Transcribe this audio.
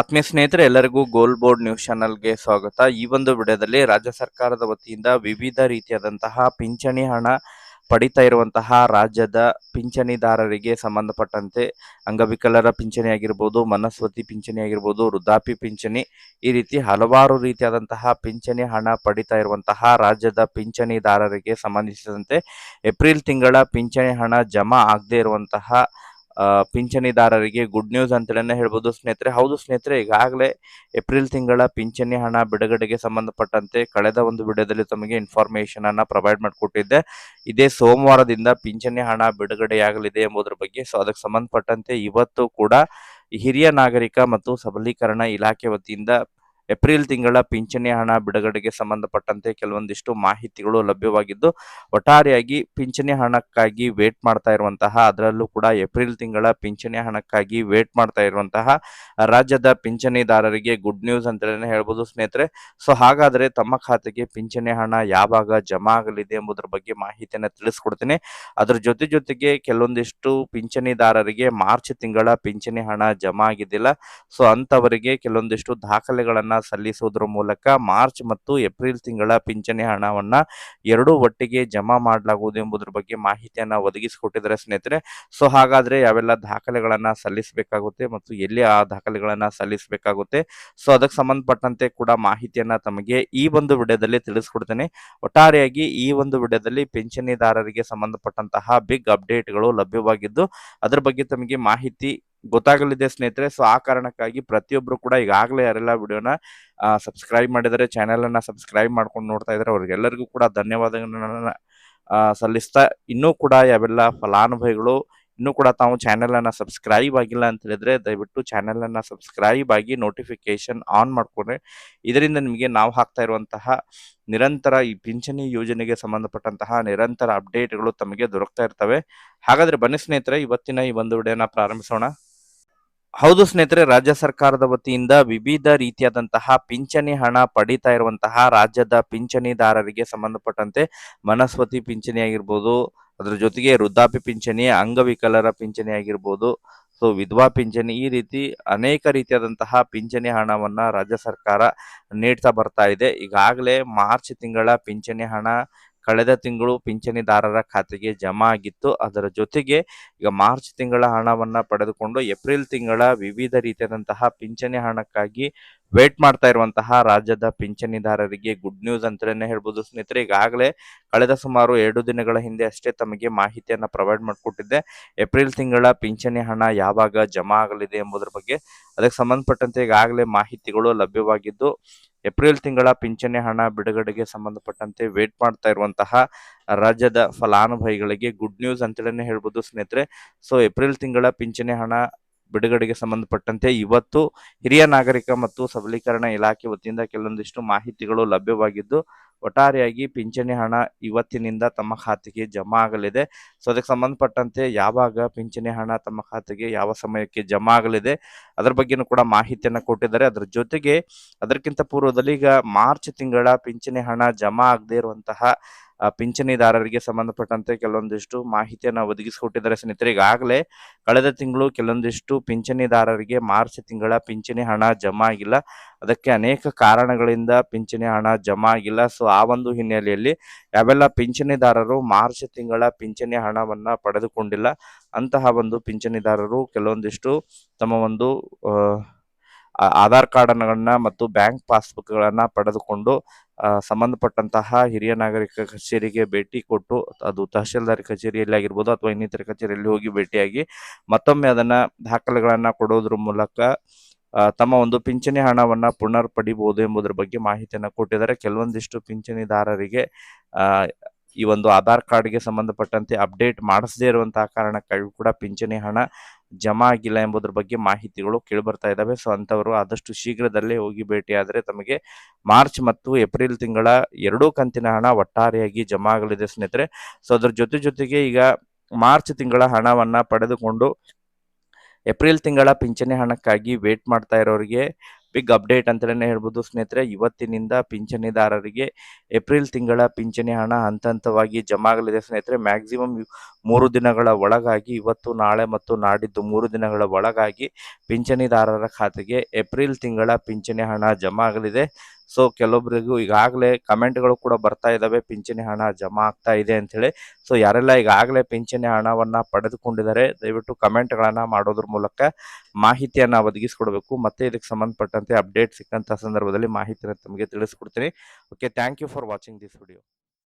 ಆತ್ಮೀಯ ಸ್ನೇಹಿತರೆ, ಎಲ್ಲರಿಗೂ ಗೋಲ್ ಬೋರ್ಡ್ ನ್ಯೂಸ್ ಚಾನಲ್ಗೆ ಸ್ವಾಗತ. ಈ ಒಂದು ವಿಡಿಯೋದಲ್ಲಿ ರಾಜ್ಯ ಸರ್ಕಾರದ ವತಿಯಿಂದ ವಿವಿಧ ರೀತಿಯಾದಂತಹ ಪಿಂಚಣಿ ಹಣ ಪಡಿತಾ ಇರುವಂತಹ ರಾಜ್ಯದ ಪಿಂಚಣಿದಾರರಿಗೆ ಸಂಬಂಧಪಟ್ಟಂತೆ ಅಂಗವಿಕಲರ ಪಿಂಚಣಿ ಆಗಿರ್ಬೋದು, ಮನಸ್ವತಿ ಪಿಂಚಣಿ ಆಗಿರ್ಬೋದು ವೃದ್ಧಾಪಿ ಪಿಂಚಣಿ, ಈ ರೀತಿ ಹಲವಾರು ರೀತಿಯಾದಂತಹ ಪಿಂಚಣಿ ಹಣ ಪಡಿತಾ ಇರುವಂತಹ ರಾಜ್ಯದ ಪಿಂಚಣಿದಾರರಿಗೆ ಸಂಬಂಧಿಸಿದಂತೆ ಏಪ್ರಿಲ್ ತಿಂಗಳ ಪಿಂಚಣಿ ಹಣ ಜಮಾ ಆಗದೇ ಇರುವಂತಹ ಪಿಂಚಣಿದಾರರಿಗೆ ಗುಡ್ ನ್ಯೂಸ್ ಅಂತಲೇ ಹೇಳ್ಬೋದು. ಸ್ನೇಹಿತರೆ, ಹೌದು ಸ್ನೇಹಿತರೆ, ಈಗಾಗಲೇ ಏಪ್ರಿಲ್ ತಿಂಗಳ ಪಿಂಚಣಿ ಹಣ ಬಿಡುಗಡೆಗೆ ಸಂಬಂಧಪಟ್ಟಂತೆ ಕಳೆದ ಒಂದು ವಿಡಿಯೋದಲ್ಲಿ ತಮಗೆ ಇನ್ಫಾರ್ಮೇಶನ್ ಅನ್ನ ಪ್ರೊವೈಡ್ ಮಾಡಿಕೊಟ್ಟಿದ್ದೆ. ಇದೇ ಸೋಮವಾರದಿಂದ ಪಿಂಚಣಿ ಹಣ ಬಿಡುಗಡೆಯಾಗಲಿದೆ ಎಂಬುದರ ಬಗ್ಗೆ ಸೊ ಅದಕ್ಕೆ ಸಂಬಂಧಪಟ್ಟಂತೆ ಇವತ್ತು ಕೂಡ ಹಿರಿಯ ನಾಗರಿಕ ಮತ್ತು ಸಬಲೀಕರಣ ಇಲಾಖೆ ವತಿಯಿಂದ ಏಪ್ರಿಲ್ ತಿಂಗಳ ಪಿಂಚಣಿ ಹಣ ಬಿಡುಗಡೆಗೆ ಸಂಬಂಧಪಟ್ಟಂತೆ ಕೆಲವೊಂದಿಷ್ಟು ಮಾಹಿತಿಗಳು ಲಭ್ಯವಾಗಿದ್ದು, ಒಟ್ಟಾರೆಯಾಗಿ ಪಿಂಚಣಿ ಹಣಕ್ಕಾಗಿ ವೇಟ್ ಮಾಡ್ತಾ ಇರುವಂತಹ, ಅದರಲ್ಲೂ ಕೂಡ ಏಪ್ರಿಲ್ ತಿಂಗಳ ಪಿಂಚಣಿ ಹಣಕ್ಕಾಗಿ ವೇಟ್ ಮಾಡ್ತಾ ಇರುವಂತಹ ರಾಜ್ಯದ ಪಿಂಚಣಿದಾರರಿಗೆ ಗುಡ್ ನ್ಯೂಸ್ ಅಂತಲೇ ಹೇಳ್ಬೋದು ಸ್ನೇಹಿತರೆ. ಸೊ, ಹಾಗಾದರೆ ತಮ್ಮ ಖಾತೆಗೆ ಪಿಂಚಣಿ ಹಣ ಯಾವಾಗ ಜಮಾ ಆಗಲಿದೆ ಎಂಬುದರ ಬಗ್ಗೆ ಮಾಹಿತಿಯನ್ನು ತಿಳಿಸ್ಕೊಡ್ತೀನಿ. ಅದರ ಜೊತೆ ಜೊತೆಗೆ ಕೆಲವೊಂದಿಷ್ಟು ಪಿಂಚಣಿದಾರರಿಗೆ ಮಾರ್ಚ್ ತಿಂಗಳ ಪಿಂಚಣಿ ಹಣ ಜಮಾ ಆಗಿದ್ದಿಲ್ಲ. ಸೊ ಅಂತವರಿಗೆ ಕೆಲವೊಂದಿಷ್ಟು ದಾಖಲೆಗಳನ್ನ ಸಲ್ಲಿಸುವುದರ ಮೂಲಕ ಮಾರ್ಚ್ ಮತ್ತು ಏಪ್ರಿಲ್ ತಿಂಗಳ ಪಿಂಚಣಿ ಹಣವನ್ನ ಎರಡೂ ಒಟ್ಟಿಗೆ ಜಮಾ ಮಾಡಲಾಗುವುದು ಎಂಬುದರ ಬಗ್ಗೆ ಮಾಹಿತಿಯನ್ನ ಒದಗಿಸಿಕೊಟ್ಟಿದ್ದಾರೆ ಸ್ನೇಹಿತರೆ. ಸೊ, ಹಾಗಾದ್ರೆ ಯಾವೆಲ್ಲ ದಾಖಲೆಗಳನ್ನ ಸಲ್ಲಿಸಬೇಕಾಗುತ್ತೆ ಮತ್ತು ಎಲ್ಲಿ ಆ ದಾಖಲೆಗಳನ್ನ ಸಲ್ಲಿಸಬೇಕಾಗುತ್ತೆ? ಸೊ ಅದಕ್ಕೆ ಸಂಬಂಧಪಟ್ಟಂತೆ ಕೂಡ ಮಾಹಿತಿಯನ್ನ ತಮಗೆ ಈ ಒಂದು ವಿಡಿಯೋದಲ್ಲಿ ತಿಳಿಸ್ಕೊಡ್ತೇನೆ. ಒಟ್ಟಾರೆಯಾಗಿ ಈ ಒಂದು ವಿಡಿಯೋದಲ್ಲಿ ಪಿಂಚಣಿದಾರರಿಗೆ ಸಂಬಂಧಪಟ್ಟಂತಹ ಬಿಗ್ ಅಪ್ಡೇಟ್ಗಳು ಲಭ್ಯವಾಗಿದ್ದು, ಅದರ ಬಗ್ಗೆ ತಮಗೆ ಮಾಹಿತಿ ಗೊತ್ತಾಗಲಿದೆ ಸ್ನೇಹಿತರೆ. ಸೊ ಆ ಕಾರಣಕ್ಕಾಗಿ ಪ್ರತಿಯೊಬ್ಬರು ಕೂಡ ಈಗಾಗಲೇ ಯಾರೆಲ್ಲ ವಿಡಿಯೋನ ಸಬ್ಸ್ಕ್ರೈಬ್ ಮಾಡಿದರೆ ಚಾನೆಲ್ ಅನ್ನ ಸಬ್ಸ್ಕ್ರೈಬ್ ಮಾಡ್ಕೊಂಡು ನೋಡ್ತಾ ಇದ್ದಾರೆ ಅವ್ರಿಗೆಲ್ಲರಿಗೂ ಕೂಡ ಧನ್ಯವಾದಗಳನ್ನ ಸಲ್ಲಿಸ್ತಾ, ಇನ್ನೂ ಕೂಡ ಯಾವೆಲ್ಲ ಫಲಾನುಭವಿಗಳು, ಇನ್ನೂ ಕೂಡ ತಾವು ಚಾನೆಲ್ ಅನ್ನ ಸಬ್ಸ್ಕ್ರೈಬ್ ಆಗಿಲ್ಲ ಅಂತ ಹೇಳಿದ್ರೆ, ದಯವಿಟ್ಟು ಚಾನೆಲ್ ಅನ್ನ ಸಬ್ಸ್ಕ್ರೈಬ್ ಆಗಿ ನೋಟಿಫಿಕೇಶನ್ ಆನ್ ಮಾಡ್ಕೊಂಡ್ರೆ ಇದರಿಂದ ನಿಮಗೆ ನಾವು ಹಾಕ್ತಾ ಇರುವಂತಹ ನಿರಂತರ ಈ ಪಿಂಚಣಿ ಯೋಜನೆಗೆ ಸಂಬಂಧಪಟ್ಟಂತಹ ನಿರಂತರ ಅಪ್ಡೇಟ್ಗಳು ತಮಗೆ ದೊರಕ್ತಾ ಇರ್ತವೆ. ಹಾಗಾದ್ರೆ ಬನ್ನಿ ಸ್ನೇಹಿತರೆ, ಇವತ್ತಿನ ಈ ಒಂದು ವಿಡಿಯೋನ ಪ್ರಾರಂಭಿಸೋಣ. ಹೌದು ಸ್ನೇಹಿತರೆ, ರಾಜ್ಯ ಸರ್ಕಾರದ ವತಿಯಿಂದ ವಿವಿಧ ರೀತಿಯಾದಂತಹ ಪಿಂಚಣಿ ಹಣ ಪಡಿತಾ ಇರುವಂತಹ ರಾಜ್ಯದ ಪಿಂಚಣಿದಾರರಿಗೆ ಸಂಬಂಧಪಟ್ಟಂತೆ ಮನಸ್ವತಿ ಪಿಂಚಣಿ ಆಗಿರ್ಬೋದು, ಅದ್ರ ಜೊತೆಗೆ ವೃದ್ಧಾಪಿ ಪಿಂಚಣಿ, ಅಂಗವಿಕಲರ ಪಿಂಚಣಿ ಆಗಿರ್ಬೋದು, ಸೊ ವಿಧವಾ ಪಿಂಚಣಿ ಈ ರೀತಿ ಅನೇಕ ರೀತಿಯಾದಂತಹ ಪಿಂಚಣಿ ಹಣವನ್ನ ರಾಜ್ಯ ಸರ್ಕಾರ ನೀಡ್ತಾ ಬರ್ತಾ ಇದೆ. ಈಗಾಗಲೇ ಮಾರ್ಚ್ ತಿಂಗಳ ಪಿಂಚಣಿ ಹಣ ಕಳೆದ ತಿಂಗಳು ಪಿಂಚಣಿದಾರರ ಖಾತೆಗೆ ಜಮಾ ಆಗಿತ್ತು. ಅದರ ಜೊತೆಗೆ ಈಗ ಮಾರ್ಚ್ ತಿಂಗಳ ಹಣವನ್ನ ಪಡೆದುಕೊಂಡು ಏಪ್ರಿಲ್ ತಿಂಗಳ ವಿವಿಧ ರೀತಿಯಾದಂತಹ ಪಿಂಚಣಿ ಹಣಕ್ಕಾಗಿ ವೇಟ್ ಮಾಡ್ತಾ ಇರುವಂತಹ ರಾಜ್ಯದ ಪಿಂಚಣಿದಾರರಿಗೆ ಗುಡ್ ನ್ಯೂಸ್ ಅಂತಲೇ ಹೇಳ್ಬೋದು. ಸ್ನೇಹಿತರೆ, ಈಗಾಗಲೇ ಕಳೆದ ಸುಮಾರು ಎರಡು ದಿನಗಳ ಹಿಂದೆ ಅಷ್ಟೇ ತಮಗೆ ಮಾಹಿತಿಯನ್ನು ಪ್ರೊವೈಡ್ ಮಾಡಿಕೊಟ್ಟಿದ್ದೆ. ಏಪ್ರಿಲ್ ತಿಂಗಳ ಪಿಂಚಣಿ ಹಣ ಯಾವಾಗ ಜಮಾ ಆಗಲಿದೆ ಎಂಬುದರ ಬಗ್ಗೆ ಅದಕ್ಕೆ ಸಂಬಂಧಪಟ್ಟಂತೆ ಈಗಾಗಲೇ ಮಾಹಿತಿಗಳು ಲಭ್ಯವಾಗಿದ್ದು, ಏಪ್ರಿಲ್ ತಿಂಗಳ ಪಿಂಚಣಿ ಹಣ ಬಿಡುಗಡೆಗೆ ಸಂಬಂಧಪಟ್ಟಂತೆ ವೇಟ್ ಮಾಡ್ತಾ ಇರುವಂತಹ ರಾಜ್ಯದ ಫಲಾನುಭವಿಗಳಿಗೆ ಗುಡ್ ನ್ಯೂಸ್ ಅಂತಲೇ ಹೇಳ್ಬೋದು ಸ್ನೇಹಿತರೆ. ಸೊ ಏಪ್ರಿಲ್ ತಿಂಗಳ ಪಿಂಚಣಿ ಹಣ ಬಿಡುಗಡೆಗೆ ಸಂಬಂಧಪಟ್ಟಂತೆ ಇವತ್ತು ಹಿರಿಯ ನಾಗರಿಕ ಮತ್ತು ಸಬಲೀಕರಣ ಇಲಾಖೆ ವತಿಯಿಂದ ಕೆಲವೊಂದಿಷ್ಟು ಮಾಹಿತಿಗಳು ಲಭ್ಯವಾಗಿದ್ದು, ಒಟ್ಟಾರೆಯಾಗಿ ಪಿಂಚಣಿ ಹಣ ಇವತ್ತಿನಿಂದ ತಮ್ಮ ಖಾತೆಗೆ ಜಮಾ ಆಗಲಿದೆ. ಸೊ, ಅದಕ್ಕೆ ಸಂಬಂಧಪಟ್ಟಂತೆ ಯಾವಾಗ ಪಿಂಚಣಿ ಹಣ ತಮ್ಮ ಖಾತೆಗೆ ಯಾವ ಸಮಯಕ್ಕೆ ಜಮಾ ಆಗಲಿದೆ, ಅದರ ಬಗ್ಗೆನೂ ಕೂಡ ಮಾಹಿತಿಯನ್ನು ಕೊಟ್ಟಿದ್ದಾರೆ. ಅದರ ಜೊತೆಗೆ ಅದಕ್ಕಿಂತ ಪೂರ್ವದಲ್ಲಿ ಈಗ ಮಾರ್ಚ್ ತಿಂಗಳ ಪಿಂಚಣಿ ಹಣ ಜಮಾ ಆಗದೇ ಇರುವಂತಹ ಪಿಂಚಣಿದಾರರಿಗೆ ಸಂಬಂಧಪಟ್ಟಂತೆ ಕೆಲವೊಂದಿಷ್ಟು ಮಾಹಿತಿಯನ್ನು ಒದಗಿಸಿಕೊಟ್ಟಿದ್ದಾರೆ ಸ್ನೇಹಿತರೆ. ಈಗಾಗಲೇ ಕಳೆದ ತಿಂಗಳು ಕೆಲವೊಂದಿಷ್ಟು ಪಿಂಚಣಿದಾರರಿಗೆ ಮಾರ್ಚ್ ತಿಂಗಳ ಪಿಂಚಣಿ ಹಣ ಜಮಾ ಆಗಿಲ್ಲ. ಅದಕ್ಕೆ ಅನೇಕ ಕಾರಣಗಳಿಂದ ಪಿಂಚಣಿ ಹಣ ಜಮಾ ಆಗಿಲ್ಲ. ಸೊ, ಆ ಒಂದು ಹಿನ್ನೆಲೆಯಲ್ಲಿ ಯಾವೆಲ್ಲ ಪಿಂಚಣಿದಾರರು ಮಾರ್ಚ್ ತಿಂಗಳ ಪಿಂಚಣಿ ಹಣವನ್ನು ಪಡೆದುಕೊಂಡಿಲ್ಲ, ಅಂತಹ ಒಂದು ಪಿಂಚಣಿದಾರರು ಕೆಲವೊಂದಿಷ್ಟು ತಮ್ಮ ಒಂದು ಆಧಾರ್ ಕಾರ್ಡ್ಗಳನ್ನ ಮತ್ತು ಬ್ಯಾಂಕ್ ಪಾಸ್ಬುಕ್ಗಳನ್ನ ಪಡೆದುಕೊಂಡು ಸಂಬಂಧಪಟ್ಟಂತಹ ಹಿರಿಯ ನಾಗರಿಕ ಕಚೇರಿಗೆ ಭೇಟಿ ಕೊಟ್ಟು, ಅದು ತಹಶೀಲ್ದಾರ್ ಕಚೇರಿಯಲ್ಲಿ ಆಗಿರ್ಬೋದು ಅಥವಾ ಇನ್ನಿತರ ಕಚೇರಿಯಲ್ಲಿ ಹೋಗಿ ಭೇಟಿಯಾಗಿ ಮತ್ತೊಮ್ಮೆ ಅದನ್ನ ದಾಖಲೆಗಳನ್ನ ಕೊಡೋದ್ರ ಮೂಲಕ ತಮ್ಮ ಒಂದು ಪಿಂಚಣಿ ಹಣವನ್ನ ಪುನರ್ ಪಡಿಬಹುದು ಎಂಬುದರ ಬಗ್ಗೆ ಮಾಹಿತಿಯನ್ನು ಕೊಟ್ಟಿದ್ದಾರೆ. ಕೆಲವೊಂದಿಷ್ಟು ಪಿಂಚಣಿದಾರರಿಗೆ ಈ ಒಂದು ಆಧಾರ್ ಕಾರ್ಡ್ಗೆ ಸಂಬಂಧಪಟ್ಟಂತೆ ಅಪ್ಡೇಟ್ ಮಾಡಿಸದೇ ಇರುವಂತಹ ಕಾರಣಕ್ಕಾಗಿ ಕೂಡ ಪಿಂಚಣಿ ಹಣ ಜಮಾ ಆಗಿಲ್ಲ ಎಂಬುದರ ಬಗ್ಗೆ ಮಾಹಿತಿಗಳು ಕೇಳಿಬರ್ತಾ ಇದ್ದಾವೆ ಸೊ ಅಂಥವರು ಆದಷ್ಟು ಶೀಘ್ರದಲ್ಲೇ ಹೋಗಿ ಭೇಟಿಯಾದರೆ ತಮಗೆ ಮಾರ್ಚ್ ಮತ್ತು ಏಪ್ರಿಲ್ ತಿಂಗಳ ಎರಡೂ ಕಂತಿನ ಹಣ ಒಟ್ಟಾರೆಯಾಗಿ ಜಮಾ ಆಗಲಿದೆ ಸ್ನೇಹಿತರೆ. ಸೊ ಅದರ ಜೊತೆ ಜೊತೆಗೆ ಈಗ ಮಾರ್ಚ್ ತಿಂಗಳ ಹಣವನ್ನ ಪಡೆದುಕೊಂಡು ಏಪ್ರಿಲ್ ತಿಂಗಳ ಪಿಂಚಣಿ ಹಣಕ್ಕಾಗಿ ವೇಟ್ ಮಾಡ್ತಾ ಇರೋರಿಗೆ ಬಿಗ್ ಅಪ್ಡೇಟ್ ಅಂತಲೇ ಹೇಳ್ಬೋದು ಸ್ನೇಹಿತರೆ. ಇವತ್ತಿನಿಂದ ಪಿಂಚಣಿದಾರರಿಗೆ ಏಪ್ರಿಲ್ ತಿಂಗಳ ಪಿಂಚಣಿ ಹಣ ಹಂತ ಹಂತವಾಗಿ ಜಮಾ ಆಗಲಿದೆ ಸ್ನೇಹಿತರೆ. ಮ್ಯಾಕ್ಸಿಮಮ್ ಮೂರು ದಿನಗಳ ಒಳಗಾಗಿ, ಇವತ್ತು, ನಾಳೆ ಮತ್ತು ನಾಡಿದ್ದು ಮೂರು ದಿನಗಳ ಒಳಗಾಗಿ ಪಿಂಚಣಿದಾರರ ಖಾತೆಗೆ ಏಪ್ರಿಲ್ ತಿಂಗಳ ಪಿಂಚಣಿ ಹಣ ಜಮಾ ಆಗಲಿದೆ ಸೊ ಕೆಲವೊಬ್ಬರಿಗೂ ಈಗಾಗಲೇ ಕಮೆಂಟ್ಗಳು ಕೂಡ ಬರ್ತಾ ಇದ್ದಾವೆ ಪಿಂಚಣಿ ಹಣ ಜಮಾ ಆಗ್ತಾ ಇದೆ ಅಂಥೇಳಿ. ಸೊ ಯಾರೆಲ್ಲ ಈಗಾಗಲೇ ಪಿಂಚಣಿ ಹಣವನ್ನು ಪಡೆದುಕೊಂಡಿದ್ದಾರೆ, ದಯವಿಟ್ಟು ಕಮೆಂಟ್ಗಳನ್ನು ಮಾಡೋದ್ರ ಮೂಲಕ ಮಾಹಿತಿಯನ್ನು ಒದಗಿಸ್ಕೊಡ್ಬೇಕು. ಮತ್ತೆ ಇದಕ್ಕೆ ಸಂಬಂಧಪಟ್ಟಂತೆ ಅಪ್ಡೇಟ್ ಸಿಕ್ಕಂಥ ಸಂದರ್ಭದಲ್ಲಿ ಮಾಹಿತಿಯನ್ನು ತಮಗೆ ತಿಳಿಸ್ಕೊಡ್ತೀನಿ. Okay thank you for watching this video